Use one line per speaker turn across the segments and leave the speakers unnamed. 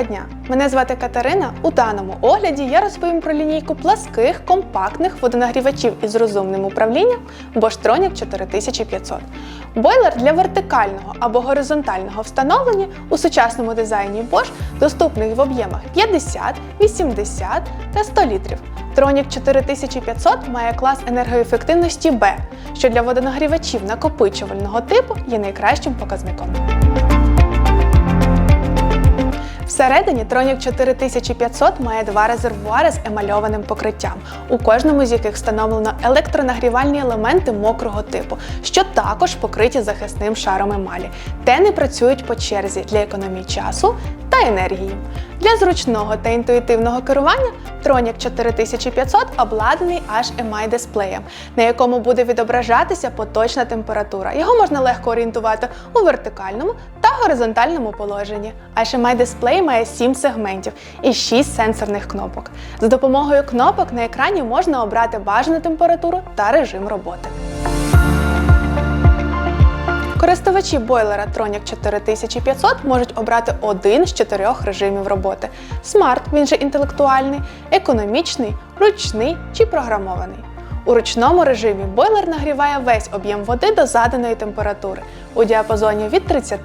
Доброго дня! Мене звати Катерина. У даному огляді я розповім про лінійку пласких компактних водонагрівачів із розумним управлінням Bosch Tronic 4500. Бойлер для вертикального або горизонтального встановлення у сучасному дизайні Bosch доступний в об'ємах 50, 80 та 100 літрів. Tronic 4500 має клас енергоефективності Б, що для водонагрівачів накопичувального типу є найкращим показником. Всередині Tronic 4500 має два резервуари з емальованим покриттям, у кожному з яких встановлено електронагрівальні елементи мокрого типу, що також покриті захисним шаром емалі. Тени працюють по черзі для економії часу та енергії. Для зручного та інтуїтивного керування Tronic 4500 обладнаний HMI дисплеєм, на якому буде відображатися поточна температура. Його можна легко орієнтувати у вертикальному горизонтальному положенні. HMI дисплей має 7 сегментів і 6 сенсорних кнопок. За допомогою кнопок на екрані можна обрати бажану температуру та режим роботи. Користувачі бойлера Tronic 4500 можуть обрати один з чотирьох режимів роботи: смарт, він же інтелектуальний, економічний, ручний чи програмований. У ручному режимі бойлер нагріває весь об'єм води до заданої температури у діапазоні від 30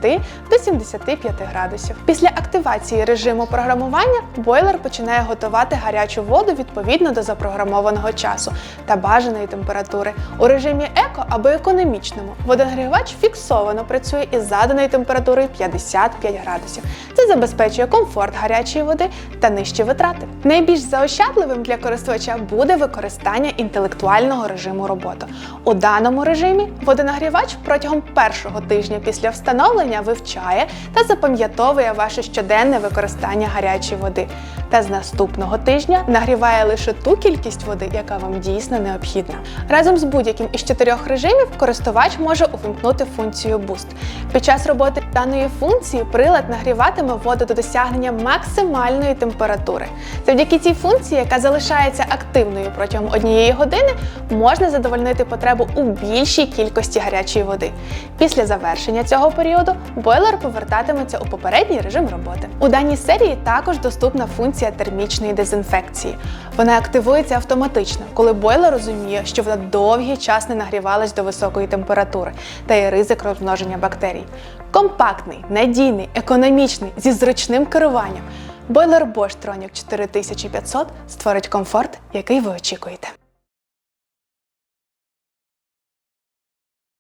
до 75 градусів. Після активації режиму програмування бойлер починає готувати гарячу воду відповідно до запрограмованого часу та бажаної температури. У режимі еко або економічному водонагрівач фіксовано працює із заданою температурою 55 градусів. Це забезпечує комфорт гарячої води та нижчі витрати. Найбільш заощадливим для користувача буде використання інтелектуального режиму роботи. У даному режимі водонагрівач протягом першого тижня після встановлення вивчає та запам'ятовує ваше щоденне використання гарячої води. Та з наступного тижня нагріває лише ту кількість води, яка вам дійсно необхідна. Разом з будь-яким із чотирьох режимів користувач може увімкнути функцію Boost. Під час роботи даної функції прилад нагріватиме воду до досягнення максимальної температури. Завдяки цій функції, яка залишається активною протягом однієї години, можна задовольнити потребу у більшій кількості гарячої води. Після завершення цього періоду бойлер повертатиметься у попередній режим роботи. У даній серії також доступна функція термічної дезінфекції. Вона активується автоматично, коли бойлер розуміє, що вона довгий час не нагрівалась до високої температури та є ризик розмноження бактерій. Компактний, надійний, економічний, зі зручним керуванням. Бойлер Bosch Tronic 4500 створить комфорт, який ви очікуєте.